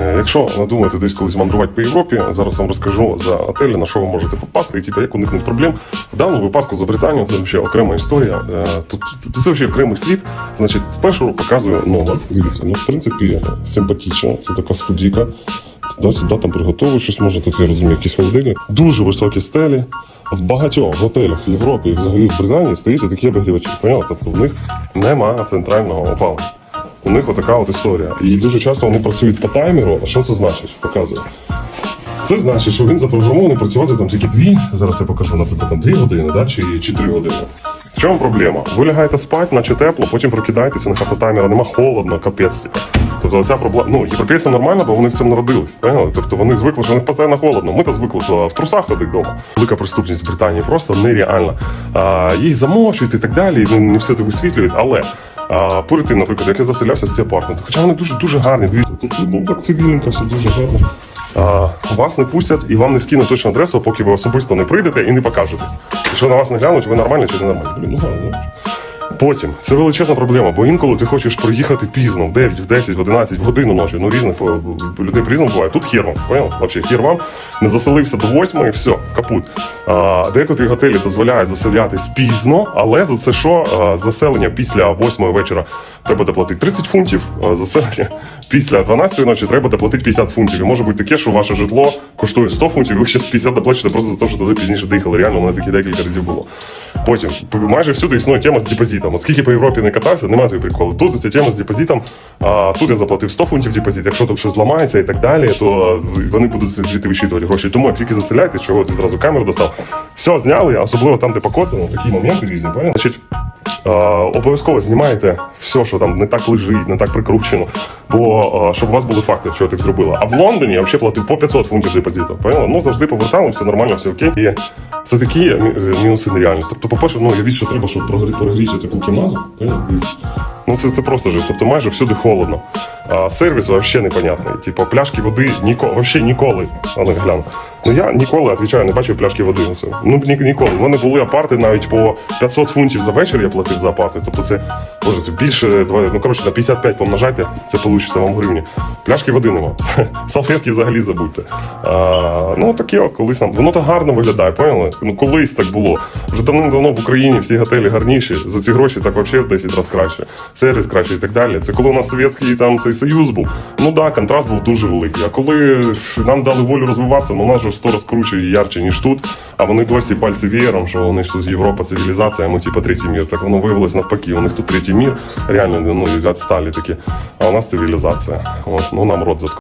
Е, Якщо надумаєте десь колись мандрувати по Європі, зараз вам розкажу за готелі, на що ви можете попасти, і типу, як уникнути проблем. В даному випадку за Британію це ще окрема історія. Е, Тут, тут, тут це ще окремий світ. Значить, спершу показую номер. Дивіться, ну в принципі симпатично. Це така студійка. Туди-сюди там приготовують щось, може тут я розумію, якісь холодильник. Дуже високі стелі. В багатьох готелях в Європі і взагалі в Британії стоїть такі обігрівачі. Поняли? Тобто в них немає центрального опалення. У них отака от історія. І дуже часто вони працюють по таймеру. А що це значить? Показую. Це значить, що він запрограмований працювати там тільки дві. Зараз я покажу, наприклад, там дві години, да, чи, чи три години. В чому проблема? Ви лягаєте спати, наче тепло, потім прокидаєтеся, на автотаймера нема холодно, капець. Тобто оця проблема. Ну, європейцям нормально, бо вони в цьому народились. Поняли? Тобто вони звикли, що в них постійно холодно. Ми то звикли, що в трусах ходить вдома. Велика преступність в Британії просто нереальна. А, їх замовчують і так далі, не все це висвітлюють, але. А, тим, наприклад, як я заселявся в ці апартменти, хоча вони дуже дуже гарні, дивіться, тут ну, так цивільненько, все дуже гарно. А, вас не пустять і вам не скинуть точну адресу, поки ви особисто не прийдете і не покажетесь. Якщо на вас не глянуть, ви нормальні чи не нормальні. Ну гарно. Потім це величезна проблема, бо інколи ти хочеш приїхати пізно, в 9, в 10, в 11, в годину ночі. Ну різних е, людей по-різному буває. Тут хер вам, понял? Вообще хер вам не заселився до 8 і все, капут. А, декотрі готелі дозволяють заселятись пізно, але за це що? Заселення після 8 вечора треба доплатити 30 фунтів, а заселення після 12 ночі треба доплатити 50 фунтів. І може бути таке, що ваше житло коштує 100 фунтів, і ви ще з 50 доплачете просто за те, що туди пізніше доїхали. Реально, у мене такі декілька разів було. Потім майже всюди існує тема з депозитом. От скільки по Європі не катався, немає цієї приколу. Тут ця тема з депозитом. А тут я заплатив 100 фунтів депозит. Якщо там щось зламається і так далі, то вони будуть звідти вичитувати гроші. Тому як тільки заселяйте, чого ти зразу камеру достав. Все зняли, особливо там, де покоцано, такі моменти різні. Значить, обов'язково знімайте все, що там не так лежить, не так прикручено. Бо е, щоб у вас були факти, що так зробила. А в Лондоні я взагалі платив по 500 фунтів депозиту. Поняла? Ну завжди повертали, все нормально, все окей. І це такі мінуси нереальні. Тобто, по-перше, ну я що треба, щоб прогрі- прогріти таку кімнату. Ну це, це просто жесть. Тобто майже всюди холодно. А сервіс взагалі непонятний. Типу, пляшки води ніколи, взагалі ніколи. А ну гляну. Ну я ніколи, відвічаю, не бачив пляшки води на це. Ну ні, ніколи. У мене були апарти навіть по 500 фунтів за вечір я платив за апарти. Тобто це, боже, це більше, ну коротше, на 55 помножайте, це вийде вам гривні. Пляшки води нема. Салфетки взагалі забудьте. А, ну таке колись там. Воно так гарно виглядає, поняли? Ну колись так було. Вже давно-давно в Україні всі готелі гарніші. За ці гроші так взагалі в 10 разів краще. Сервіс краще і так далі. Це коли у нас совєтський там цей союз був. Ну да, контраст був дуже великий. А коли нам дали волю розвиватися, ну у нас в 100 раз круче і ярче, ніж тут. А вони досі пальці веєром, що вони ж тут Європа, цивілізація, а ми типа третій мір. Так воно виявилось навпаки. У них тут третій мір, реально ну, відсталі такі. А у нас цивілізація. От, ну нам рот заткнули.